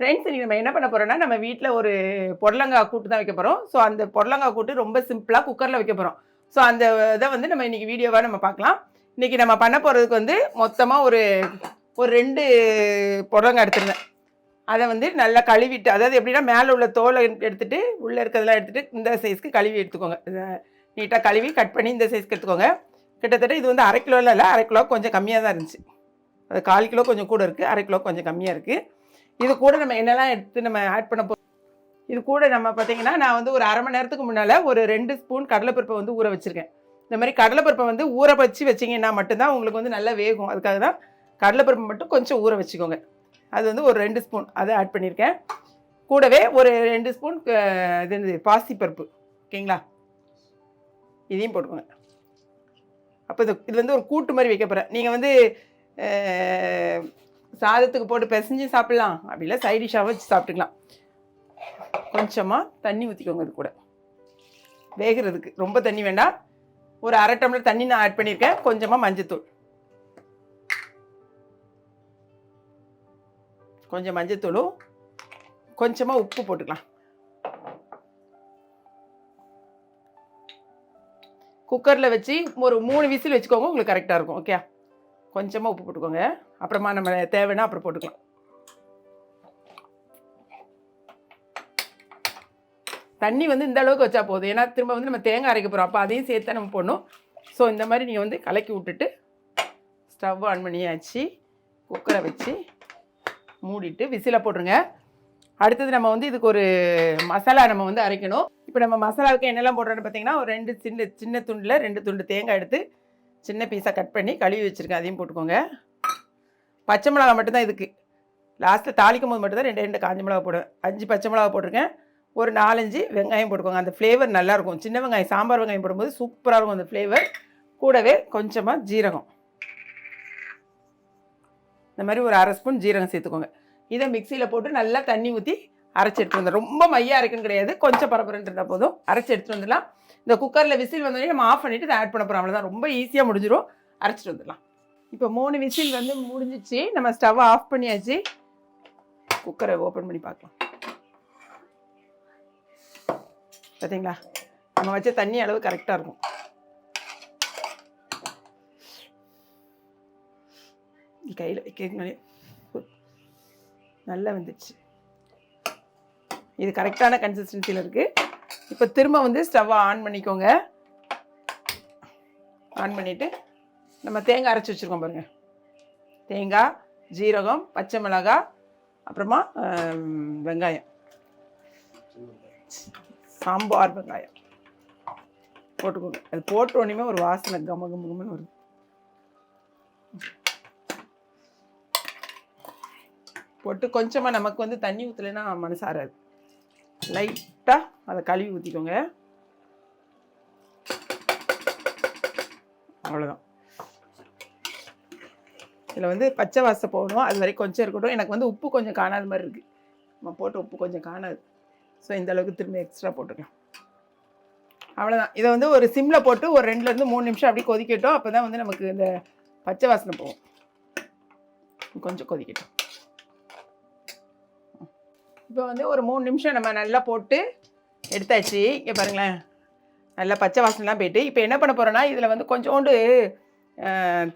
Friends இன்றைக்கி நம்ம என்ன பண்ண போகிறோம்னா நம்ம வீட்டில் ஒரு பொடலங்காய் கூட்டு தான் வைக்க போகிறோம் ஸோ அந்த பொடலங்காய் கூட்டு ரொம்ப சிம்பிளாக குக்கரில் வைக்க போகிறோம் ஸோ அந்த இதை வந்து நம்ம இன்றைக்கி வீடியோவாக நம்ம பார்க்கலாம். இன்றைக்கி நம்ம பண்ண போகிறதுக்கு வந்து மொத்தமாக ஒரு ஒரு ரெண்டு புடலங்காய் எடுத்துருந்தேன். அதை வந்து நல்லா கழுவிட்டு அதாவது எப்படின்னா மேலே உள்ள தோலை எடுத்துட்டு உள்ளே இருக்கிறதெல்லாம் எடுத்துகிட்டு இந்த சைஸ்க்கு கழுவி எடுத்துக்கோங்க. நீட்டாக கழுவி கட் பண்ணி இந்த சைஸ்க்கு எடுத்துக்கோங்க. கிட்டத்தட்ட இது வந்து அரை கிலோவில் இல்லை அரை கிலோ கொஞ்சம் கம்மியாக தான் இருந்துச்சு. அது கால் கிலோ கொஞ்சம் கூட இருக்குது அரை கிலோ கொஞ்சம் கம்மியாக இருக்குது இது கூட நம்ம என்னெல்லாம் எடுத்து நம்ம ஆட் பண்ண போகிறோம் இது கூட நம்ம பார்த்தீங்கன்னா நான் வந்து ஒரு அரை மணி நேரத்துக்கு முன்னால் ஒரு ரெண்டு ஸ்பூன் கடலைப்பருப்பை வந்து ஊற வச்சுருக்கேன். இந்த மாதிரி கடலைப்பருப்பை வந்து ஊற வச்சு வச்சிங்கன்னா மட்டும்தான் உங்களுக்கு வந்து நல்லா வேகும். அதுக்காக தான் கடலைப்பருப்பு மட்டும் கொஞ்சம் ஊற வச்சுக்கோங்க. அது வந்து ஒரு ரெண்டு ஸ்பூன் அதை ஆட் பண்ணியிருக்கேன் கூடவே ஒரு ரெண்டு ஸ்பூன் இது என்னது? பாசிப்பருப்பு. ஓகேங்களா? இதையும் போட்டுக்கோங்க. அப்போ இது இது வந்து ஒரு கூட்டு மாதிரி வைக்க போகிறேன் நீங்கள் வந்து சாதத்துக்கு போட்டு பிசைஞ்சு சாப்பிட்லாம். அப்படி இல்லை டிஷ்ஷாக வச்சு சாப்பிட்டுக்கலாம். கொஞ்சமாக தண்ணி ஊற்றிக்கோங்க இது கூட. வேகிறதுக்கு. ரொம்ப தண்ணி வேண்டாம். ஒரு அரை டம்ளர் தண்ணி நான் ஆட் பண்ணியிருக்கேன். கொஞ்சமாக மஞ்சத்தூள். கொஞ்சம் மஞ்சத்தூளும் கொஞ்சமாக உப்பு போட்டுக்கலாம். குக்கரில் வச்சு ஒரு மூணு விசில் வச்சுக்கோங்க உங்களுக்கு கரெக்டாக இருக்கும். ஓகே கொஞ்சமாக உப்பு போட்டுக்கோங்க. அப்புறமா நம்ம தேவைன்னா அப்புறம் போட்டுக்கலாம். தண்ணி வந்து இந்த அளவுக்கு வச்சா போதும். ஏன்னா திரும்ப வந்து நம்ம தேங்காய் அரைக்க போகிறோம் அப்போ அதையும் சேர்த்து நம்ம போடணும். ஸோ இந்த மாதிரி நீங்கள் வந்து கலக்கி விட்டுட்டு ஸ்டவ் ஆன் பண்ணியாச்சு. குக்கரை வச்சு மூடிட்டு விசிலை போட்டுருங்க. அடுத்தது நம்ம வந்து இதுக்கு ஒரு மசாலா நம்ம வந்து அரைக்கணும். இப்போ நம்ம மசாலாவுக்கு என்னெல்லாம் போடுறோன்னு பார்த்தீங்கன்னா ஒரு ரெண்டு சின்ன சின்ன துண்டில் ரெண்டு துண்டு தேங்காய் எடுத்து சின்ன பீஸாக கட் பண்ணி கழுவி வச்சுருக்கேன். அதையும் போட்டுக்கோங்க. பச்சை மிளகா மட்டும்தான் இதுக்கு. லாஸ்ட்டில் தாளிக்கும் போது மட்டும்தான் ரெண்டு ரெண்டு காஞ்ச மிளகா போடுவேன். அஞ்சு பச்சை மிளகா போட்டிருக்கேன். ஒரு நாலஞ்சு வெங்காயம் போட்டுக்கோங்க. அந்த ஃப்ளேவர் நல்லாயிருக்கும் சின்ன வெங்காயம் சாம்பார் வெங்காயம் போடும்போது சூப்பராக இருக்கும் அந்த ஃப்ளேவர் கூடவே கொஞ்சமாக ஜீரகம். இந்த மாதிரி ஒரு அரை ஸ்பூன் ஜீரகம் சேர்த்துக்கோங்க. இதை மிக்சியில் போட்டு நல்லா தண்ணி ஊற்றி அரைச்சி எடுத்துட்டு வந்துடும் ரொம்ப மையாக இருக்குன்னு கிடையாது. கொஞ்சம் பரபரன்ட்டு இருந்தால் போதும். அரைச்சி எடுத்துட்டு வந்துடலாம். இந்த குக்கரில் விசில் வந்தோடனே நம்ம ஆஃப் பண்ணிவிட்டு இதை ஆட் பண்ண போகிறோம் அவ்வளோதான் ரொம்ப ஈஸியாக முடிஞ்சிடும் அரைச்சிட்டு வந்துடலாம். இப்போ மூணு விசில் வந்து முடிஞ்சிச்சு. நம்ம ஸ்டவ்வை ஆஃப் பண்ணியாச்சு. குக்கரை ஓப்பன் பண்ணி பார்க்கலாம். பார்த்தீங்களா நம்ம வச்ச தண்ணி அளவு கரெக்டாக இருக்கும். கையில் வைக்கிறதுனாலே நல்லா வந்துடுச்சு. இது கரெக்டான கன்சிஸ்டன்சியில் இருக்குது இப்போ திரும்ப வந்து ஸ்டவ்வை ஆன் பண்ணிக்கோங்க. ஆன் பண்ணிவிட்டு நம்ம தேங்காய் அரைச்சி வச்சுருக்கோம் பாருங்கள் தேங்காய் ஜீரகம் பச்சை மிளகாய் அப்புறமா வெங்காயம். சாம்பார் வெங்காயம். போட்டுக்கோங்க. அது போட்டோடனே ஒரு வாசனை கம கம கமன்னு வருது. போட்டு கொஞ்சமாக நமக்கு வந்து தண்ணி ஊற்றலைன்னா மனசாராது. லைட்டாக அதை கழுவி ஊற்றிக்கோங்க அவ்வளோதான் இதில் வந்து பச்சை வாசை போடணும். அது வரைக்கும் கொஞ்சம் இருக்கட்டும். எனக்கு வந்து உப்பு கொஞ்சம் காணாத மாதிரி இருக்குது நம்ம போட்ட உப்பு கொஞ்சம் காணாது. ஸோ இந்த அளவுக்கு திரும்ப எக்ஸ்ட்ரா போட்டுக்கலாம். அவ்வளோதான் இதை வந்து ஒரு சிம்மில் போட்டு ஒரு ரெண்டுலேருந்து மூணு நிமிஷம் அப்படியே கொதிக்கட்டும். அப்போ தான் வந்து நமக்கு இந்த பச்சை வாசனை போகும். கொஞ்சம் கொதிக்கட்டும். இப்போ வந்து ஒரு மூணு நிமிஷம் நம்ம நல்லா போட்டு எடுத்தாச்சு. இங்கே பாருங்களேன். நல்லா பச்சை வாசனைலாம் போயிட்டு இப்போ என்ன பண்ண போகிறோன்னா இதில் வந்து கொஞ்சோண்டு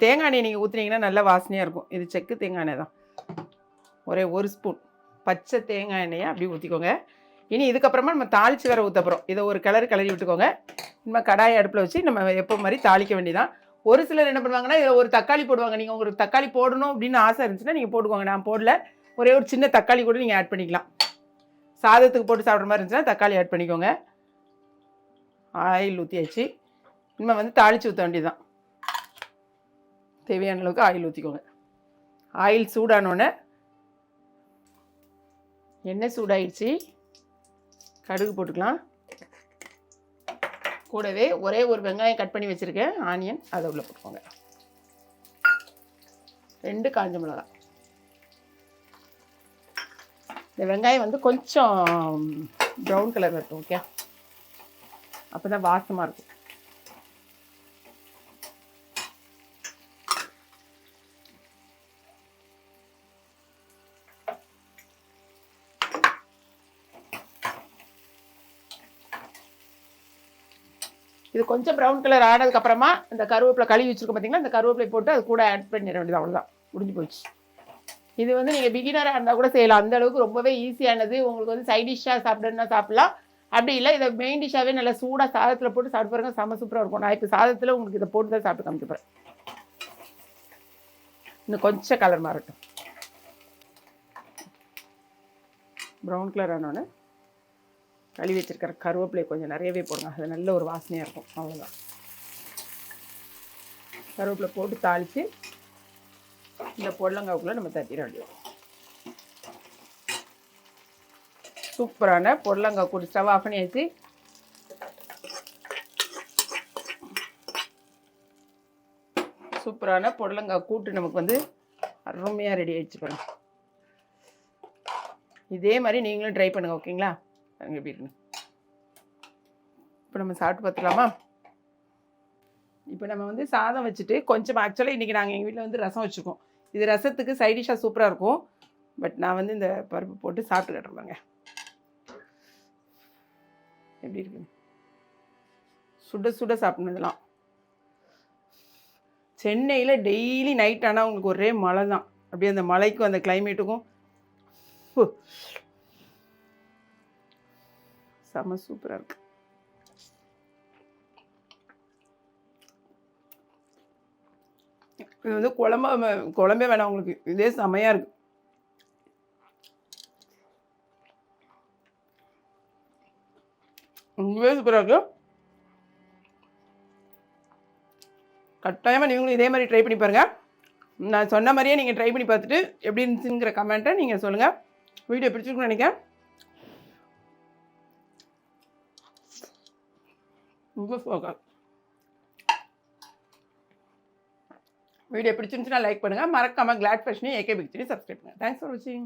தேங்காய் எண்ணெய் நீங்கள் ஊற்றுனீங்கன்னா நல்லா வாசனையாக இருக்கும். இது செக்கு தேங்காய் எண்ணெய் தான். ஒரே ஒரு ஸ்பூன். பச்சை தேங்காய் எண்ணெயை அப்படி ஊற்றிக்கோங்க இனி இதுக்கப்புறமா நம்ம தாளித்து வேறு ஊற்ற இதை ஒரு கிளறு கிளறி விட்டுக்கோங்க. நம்ம கடாயை அடுப்பில் வச்சு நம்ம எப்போ மாதிரி தாளிக்க வேண்டியதான் ஒரு சிலர் என்ன பண்ணுவாங்கன்னா இதில் ஒரு தக்காளி போடுவாங்க. நீங்கள் உங்களுக்கு தக்காளி போடணும் அப்படின்னு ஆசை இருந்துச்சுன்னா நீங்கள் போட்டுக்கோங்க. நான் போடல. ஒரே ஒரு சின்ன தக்காளி கூட நீங்கள் ஆட் பண்ணிக்கலாம். சாதத்துக்கு போட்டு சாப்பிட்ற மாதிரி இருந்துச்சுன்னா தக்காளி ஆட் பண்ணிக்கோங்க. ஆயில் ஊற்றியாச்சு இனிமேல் வந்து தாளித்து ஊற்ற வேண்டியதுதான். தேவையான அளவுக்கு ஆயில் ஊற்றிக்கோங்க ஆயில் சூடானோடனே எண்ணெய் சூடாயிடுச்சு. கடுகு போட்டுக்கலாம். கூடவே ஒரே ஒரு வெங்காயம் கட் பண்ணி வச்சுருக்கேன். ஆனியன் அதை உள்ளே போட்டுக்கோங்க. ரெண்டு காஞ்ச மிளகாய். இந்த வெங்காயம் வந்து கொஞ்சம் ப்ரௌன் கலர் இருக்கும் ஓகே அப்போ தான் வாசமாக இருக்கும். இது கொஞ்சம் ப்ரௌன் கலர் ஆனதுக்கப்புறமா இந்த கருவேப்பிலை கழுவி வச்சுருக்கோம் பார்த்தீங்கன்னா இந்த கருவேப்பிலை போட்டு அது கூட ஆட் பண்ணிட வேண்டியது அவ்வளோதான் முடிஞ்சு போச்சு இது வந்து நீங்கள் பிகினராக இருந்தால் கூட செய்யலாம். அந்த அளவுக்கு ரொம்பவே ஈஸியானது உங்களுக்கு வந்து சைட் டிஷ்ஷாக சாப்பிடணும்னா சாப்பிடலாம். அப்படி இல்லை இதை மெயின் டிஷ்ஷாகவே நல்லா சூடாக சாதத்தில் போட்டு சாப்பிட்டு பாருங்க செம்ம சூப்பராக இருக்கும். நான் இப்போ சாதத்தில் உங்களுக்கு இதை போட்டு தான் சாப்பிட்டு காமிக்க இன்னும் கொஞ்சம் கலர் மாறட்டும். ப்ரௌன் கலர் ஆனோன்னு கழுவி வச்சிருக்கிற கருவேப்பிலை கொஞ்சம் நிறையவே போடுங்க. அது நல்ல ஒரு வாசனையாக இருக்கும். அவ்வளோதான் கருவேப்பிலை போட்டு தாளித்து இந்த பொடலங்காவுக்குள்ளே நம்ம தட்டிட வேண்டியது. சூப்பரான பொடலங்காய் கூட்டு ஸ்டவ் ஆஃப் பண்ணியாச்சு சூப்பரான பொடலங்காய் கூட்டு நமக்கு வந்து அருமையாக ரெடி ஆகிடுச்சு பாருங்க. இதே மாதிரி நீங்களும் ட்ரை பண்ணுங்கள் ஓகேங்களா அங்கே எப்படி இருக்குன்னு. இப்போ நம்ம சாப்பிட்டு பார்த்துக்கலாமா இப்போ நம்ம வந்து சாதம் வச்சுட்டு கொஞ்சம் ஆக்சுவலாக இன்றைக்கி நாங்கள் எங்கள் வீட்டில் வந்து ரசம் வச்சுருக்கோம். இது ரசத்துக்கு சைடிஷாக சூப்பராக இருக்கும். பட் நான் வந்து இந்த பருப்பு போட்டு சாப்பிட்டு கட்டுறேங்க எப்படி இருக்கு? சுட சுட சாப்பிடணும் சென்னையில் டெய்லி நைட் ஆனால் உங்களுக்கு ஒரே மழை தான் அப்படியே அந்த மழைக்கும் அந்த கிளைமேட்டுக்கும் செம சூப்பராக இருக்குது இது வந்து குழம்ப குழம்பே வேணாம் உங்களுக்கு. இதே செமையாக இருக்கு. ரொம்பவே சூப்பராக இருக்கு. கட்டாயமாக நீங்களும் இதே மாதிரி ட்ரை பண்ணி பாருங்கள் நான் சொன்ன மாதிரியே நீங்கள் ட்ரை பண்ணி பார்த்துட்டு எப்படி இருந்துச்சுங்கிற கமெண்ட்டை நீங்கள் சொல்லுங்கள் வீடியோ பிடிச்சிருக்குன்னு நினைக்கிறேன். ரொம்ப வீடியோ பிடிச்சிருந்துச்சுன்னா லைக் பண்ணுங்கள் மறக்காமல் கிளாட் ஃபேஷனையும் ஏகே பிக்சரையும் சப்ஸ்கிரைப் பண்ணுங்கள் தேங்க்ஸ் ஃபார் வாட்சிங்